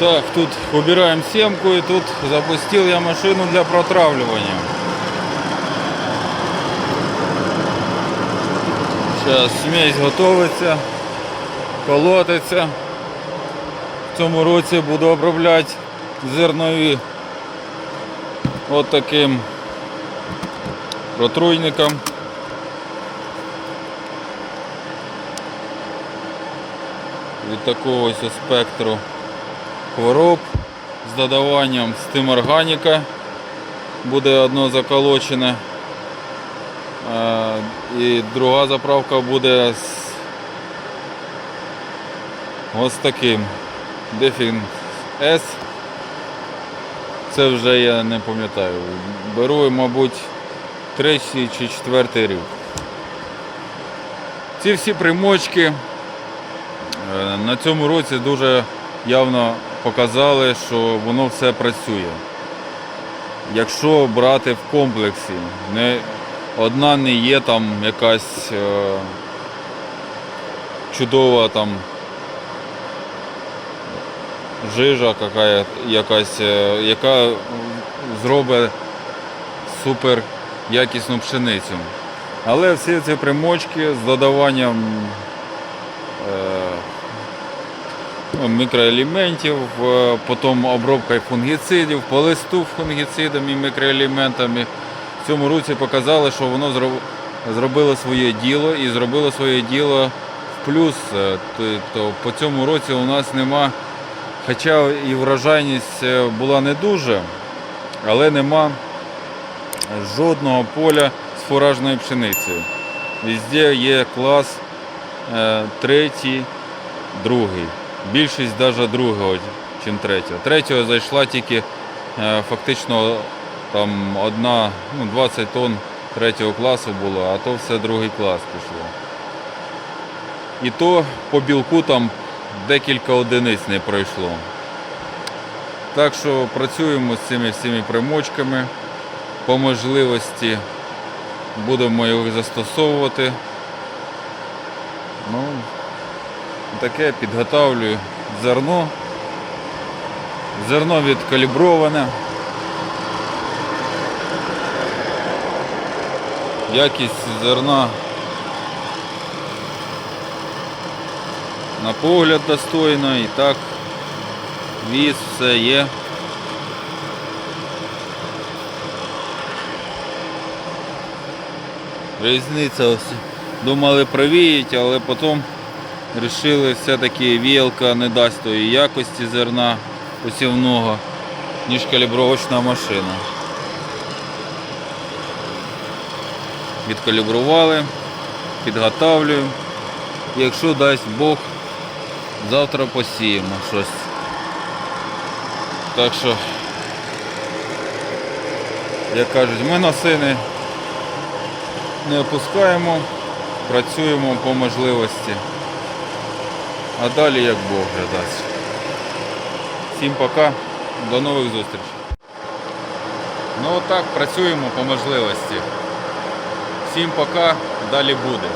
Так, тут убираем семку и тут запустил я машину для протравливания. Зараз смесь готовиться, колотиться. В цьому році буду обробляти зернові от таким протруйником. Від такого ось спектру хвороб з додаванням стим органіка буде одно заколочене. Е, І друга заправка буде з ось таким. Дефін S. Це вже я не пам'ятаю. Беру, мабуть, третій чи четвертий рік. Ці всі примочки е, на цьому році дуже явно показали, що воно все працює. Якщо брати в комплексі, не, одна не є там якась е, чудова там жижа какая, якась, е, яка зробить супер якісну пшеницю. Але всі ці примочки з додаванням е, ну, мікроелементів, потім обробкою фунгіцидів, по листу фунгіцидами мікроелементами. В цьому році показали, що воно зробило своє діло і зробило своє діло в плюс. Е, Тобто по цьому році у нас нема, хоча і врожайність е, була не дуже, але нема жодного поля з фуражною пшеницею. Везде є клас е, третій, другий. Більшість навіть другого, ніж третього. Третього зайшла тільки е, фактично там одна, ну, 20 тонн третього класу було, а то все другий клас пішло. І то по білку там декілька одиниць не пройшло. Так що працюємо з цими всіми примочками. По можливості будемо їх застосовувати. Ну, таке підготовлюю зерно. Зерно відкаліброване. Якість зерна на погляд достойна і так віз все є. Різниця ось. Думали провіять, але потім вирішили все-таки віялка не дасть тої якості зерна посівного, ніж калібровочна машина. Відкалібрували, підготавлюємо. Якщо дасть Бог, завтра посіємо щось. Так що, як кажуть, ми на сини не опускаємо, працюємо по можливості. А далі як Бог глядасть. Всім пока, до нових зустрічей. Ну отак працюємо по можливості. Всім пока, далі буде.